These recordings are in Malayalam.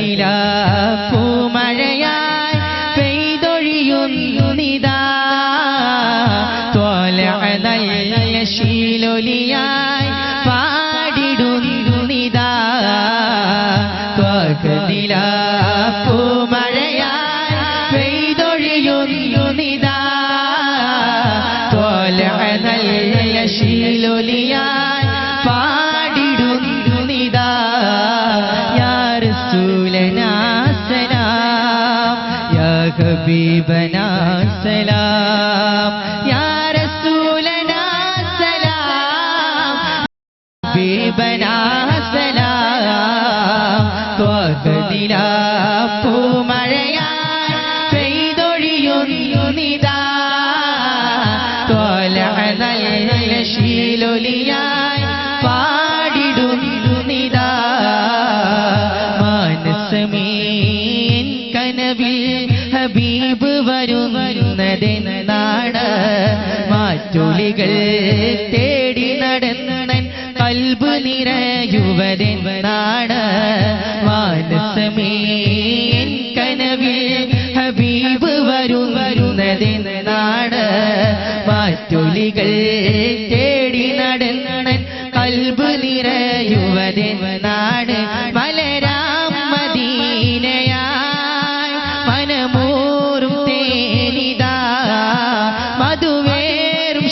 ത്വകനില പൂമഴയായി പെയ്തൊഴിയുന്നിതാ ത്വലഅനൽ ശീലൊലിയായി പാടിടുന്നിതാ ത്വകനില പൂമഴയായി പെയ്തൊഴിയുന്നിതാ ത്വലഅനൽ ശീലൊലിയായി ഹബീബനാ സലാം. യാ റസൂലനാ സലാം. ഹബീബനാ സലാം. ത്വകനില പൂമഴയായി പെയ്തൊഴിയുന്നിതാ ത്വലഅനൽ ശീലൊലിയായി പാടിടുന്നിതാ മനസ്സമീൻ കനവിൽ ഹബീബ് വരുവരുന്നതെന്നാണ് മാറ്റുളികൾ തേടി നടന്നണൻ കൽബ് നിറയുവതെന്നാണ് മാനസമേ കനവിൽ ഹബീബ് വരുവരുന്നതെന്നാണ് മാറ്റുളികൾ തേടി നടന്നണൻ കൽബ് നിറയുവതെന്നാണ്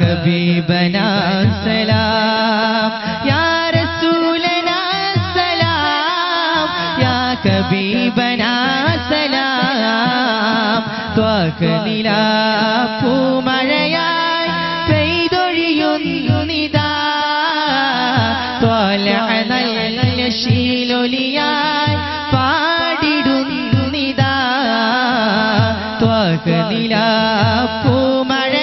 ഹബീബനാ സലാം. യാ റസൂലനാ സലാം. യാ ഹബീബനാ സലാം. ത്വകനില പൂമഴയായി പെയ്തൊഴിയുന്നിതാ ത്വലഅനൽ ശീലൊലിയായി പാടിടുന്നിതാ ത്വകനില പൂമഴ